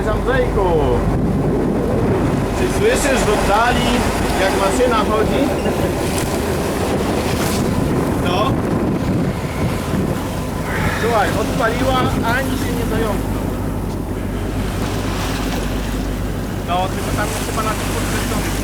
Cześć Andrzejku! Czy słyszysz w oddali, jak maszyna chodzi? No. Słuchaj, odpaliła, ani się nie zająknął. No, tylko tam trzeba na tym podkreślone.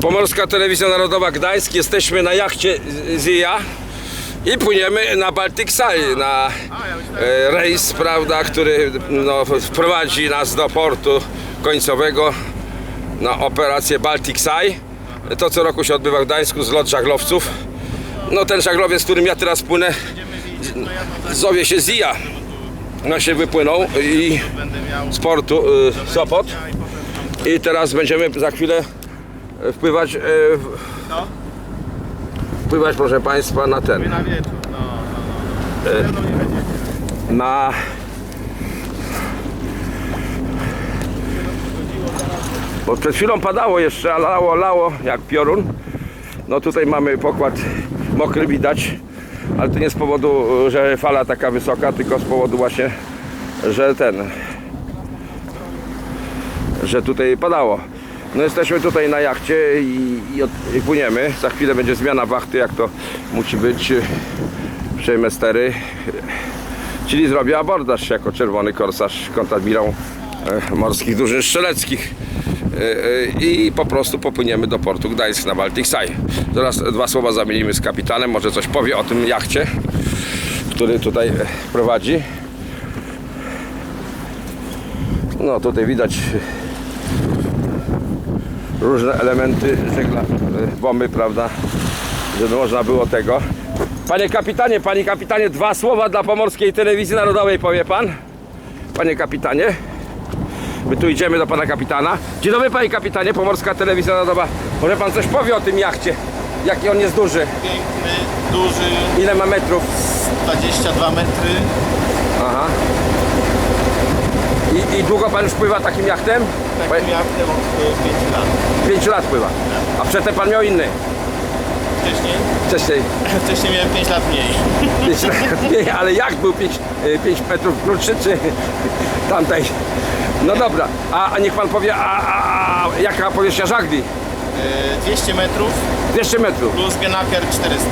Pomorska Telewizja Narodowa Gdańsk. Jesteśmy na jachcie Zija i płyniemy na Baltic Sea, na e, rejs, prawda, który no, wprowadzi nas do portu końcowego na operację Baltic Sea. To co roku się odbywa w Gdańsku, zlot żaglowców. No ten żaglowiec, z którym ja teraz płynę, zowie się Zija. No się wypłynął i z portu y, Sopot. I teraz będziemy za chwilę wpływać, e, w- no, wpływać proszę Państwa na ten, na wieczór. No, no, no. Nie będzie. na bo przed chwilą padało jeszcze, a lało, lało jak piorun. No tutaj mamy pokład mokry widać, ale to nie z powodu, że fala taka wysoka, tylko z powodu właśnie, że ten, że tutaj padało. No jesteśmy tutaj na jachcie i, i, od, i płyniemy. Za chwilę będzie zmiana wachty, jak to musi być. Przejmę stery. Czyli zrobię abordaż jako czerwony korsarz kontradmirał e, morskich drużyn strzeleckich. E, e, I po prostu popłyniemy do portu Gdańsk na Baltic Sea. Zaraz dwa słowa zamienimy z kapitanem, może coś powie o tym jachcie, który tutaj prowadzi. No tutaj widać różne elementy żegla, e, bomby, prawda, żeby można było tego. Panie kapitanie, panie kapitanie, dwa słowa dla Pomorskiej Telewizji Narodowej powie pan? Panie kapitanie, my tu idziemy do pana kapitana. Dzień dobry panie kapitanie, Pomorska Telewizja Narodowa. Może pan coś powie o tym jachcie? Jaki on jest duży? Piękny, duży, Ile ma metrów? 22 metry. Aha. I, I długo pan już pływa takim jachtem? Takim jachtem od 5 lat. 5 lat pływa. A przedtem pan miał inny. Wcześniej, Wcześniej wcześniej miałem 5 lat mniej. 5 lat mniej, ale jak był 5, 5 metrów krótszy czy tamtej? No dobra, a, a niech pan powie, a, a, a jaka powierzchnia żagli? E, 200 metrów 200 metrów. plus Genaker 400.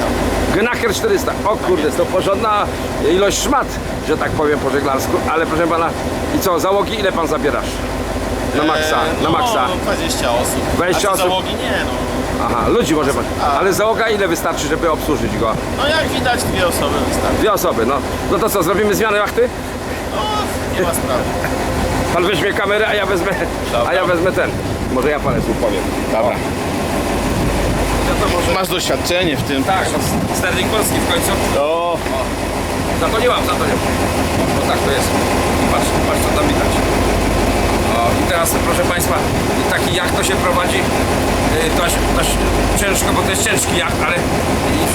Genaker 400. O kurde, to porządna ilość szmat, że tak powiem po żeglarsku. Ale proszę pana, i co, załogi ile pan zabierasz? Na maksa, E, na no, maksa. 20 osób. 20 A co osób? załogi nie no. Aha, ludzi może pan. Ale załoga ile wystarczy, żeby obsłużyć go? No jak widać dwie osoby wystarczy. Dwie osoby, no. No to co, zrobimy zmianę jachty? No nie ma sprawy. Pan weźmie kamerę, a ja wezmę, a ja wezmę ten. Może ja parę słów powiem. Dobra. Masz doświadczenie w tym. Tak, no, sterling polski w końcu. O, Za to nie mam, za to nie mam. No tak to jest. Patrz, patrz co tam widać. O, I teraz proszę Państwa, taki jacht to się prowadzi y, dość, dość ciężko, bo to jest ciężki jacht, ale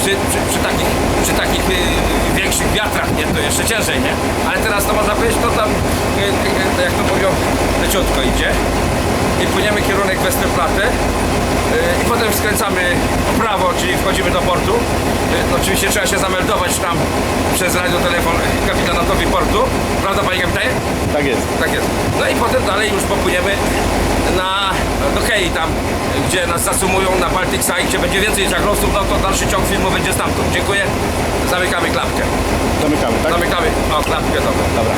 przy, przy, przy takich, przy takich y, większych wiatrach nie, to jeszcze ciężej, nie? Ale teraz to można powiedzieć, to tam, y, jak to leciutko idzie. I płyniemy kierunek Westerplatte y, i potem skręcamy w prawo, czyli wchodzimy do portu. Y, Oczywiście trzeba się zameldować tam przez radiotelefon kapitanatowi portu. Prawda Panie Kapitanie? tak jest. Tak jest. No i potem dalej już popłyniemy na, do Kei tam, gdzie nas zasumują na Baltic Sea, gdzie będzie więcej żaglowców, no to dalszy ciąg filmu będzie stamtąd. Dziękuję. Zamykamy klapkę. Zamykamy, tak? Zamykamy. O, klapkę, dobra. Dobra.